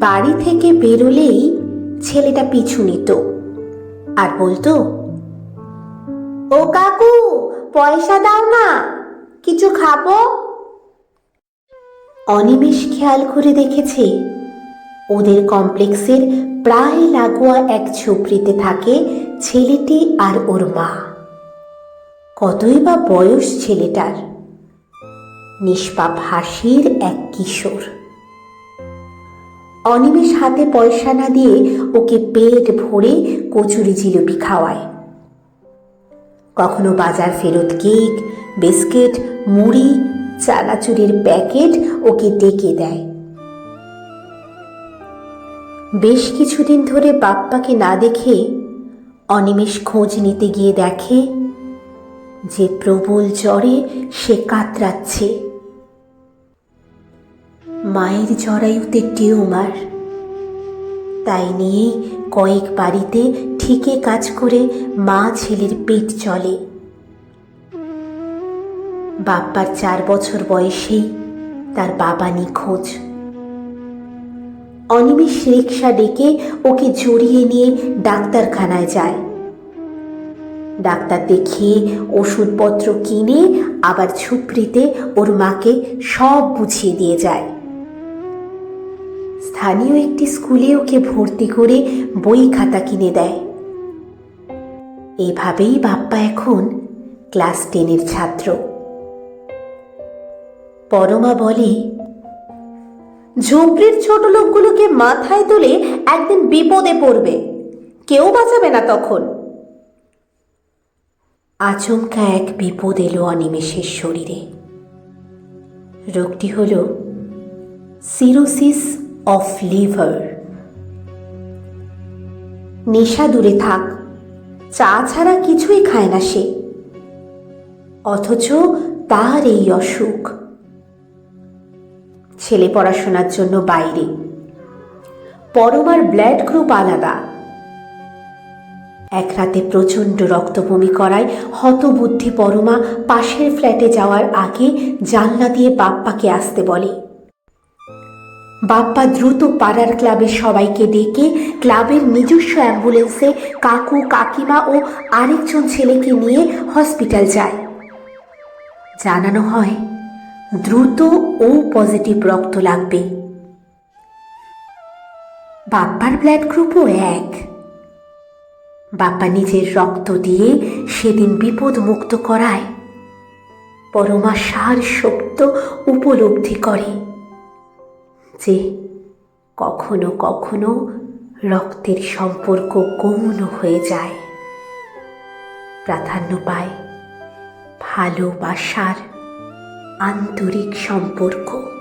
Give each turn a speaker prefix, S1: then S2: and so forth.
S1: বাড়ি থেকে বেরোলেই ছেলেটা পিছু নিত আর বলতো, ও কাকু, পয়সা দাও না, কিছু খাব? অনিমেষ খেয়াল করে দেখেছে, ওদের কমপ্লেক্সের প্রায় লাগোয়া এক ঝুপড়িতে থাকে ছেলেটি আর ওর মা। কতই বা বয়স ছেলেটার, নিষ্পাপ হাসির এক কিশোর। অনিমেষ হাতে পয়সা না দিয়ে ওকে পেট ভরে কচুরি জিলিপি খাওয়ায়। কখনো বাজার ফেরত কেক, বিস্কিট, মুড়ি, চানাচুরির প্যাকেট ওকে ডেকে দেয়। বেশ কিছুদিন ধরে বাপ্পাকে না দেখে অনিমেষ খোঁজ নিতে গিয়ে দেখে যে প্রবল জ্বরে সে কাতরাচ্ছে। মায়ের জরায়ুতে টিউমার তাই নিয়ে কয়েক বাড়িতে ঠিকে কাজ করে মা ছেলের পেট চলে। বাপ্পার চার বছর বয়সেই তার বাবা নিখোঁজ। অনিমেষ রিক্সা ডেকে ওকে জড়িয়ে নিয়ে ডাক্তারখানায় যায়। ডাক্তার দেখিয়ে ওষুধপত্র কিনে আবার ঝুপড়িতে ওর মাকে সব বুঝিয়ে দিয়ে যায়। স্থানীয় একটি স্কুলে ওকে ভর্তি করে বই খাতা কিনে দেয়। এভাবেই বাপ্পা এখন ক্লাস টেনের ছাত্র। পরমা বলে ঝুপড়ির ছোট লোকগুলোকে মাথায় তুলে একদিন বিপদে পড়বে। কেউ বাঁচাবে না তখন। আচমকা এক বিপদ এলো অনিমেষের শরীরে। রোগটি হল সিরোসিস অফ লিভার নেশা দূরে থাক। চা ছাড়া কিছুই খায় না সে। অথচ তার এই অসুখ। ছেলে পড়াশোনার জন্য বাইরে। পরমার ব্লাড গ্রুপ আলাদা। এক রাতে প্রচণ্ড রক্তবমি করায় হতবুদ্ধি পরমা পাশের ফ্ল্যাটে যাওয়ার আগে জানলা দিয়ে বাপ্পাকে আসতে বলে। বাপ্পা দ্রুত পাড়ার ক্লাবের সবাইকে ডেকে ক্লাবের নিজস্ব অ্যাম্বুলেন্সে কাকু, কাকিমা ও আরেকজন ছেলেকে নিয়ে হসপিটাল যায়। জানানো হয়, দ্রুত ও পজিটিভ রক্ত লাগবে। বাপ্পার ব্লাড গ্রুপও এক। বাপ্পা নিজের রক্ত দিয়ে সেদিন বিপদ মুক্ত করায়। পরমা সার সত্য উপলব্ধি করে। যে কখনো কখনো রক্তের সম্পর্ক গৌণ হয়ে যায়। প্রাধান্য পায় ভালোবাসার আন্তরিক সম্পর্ক।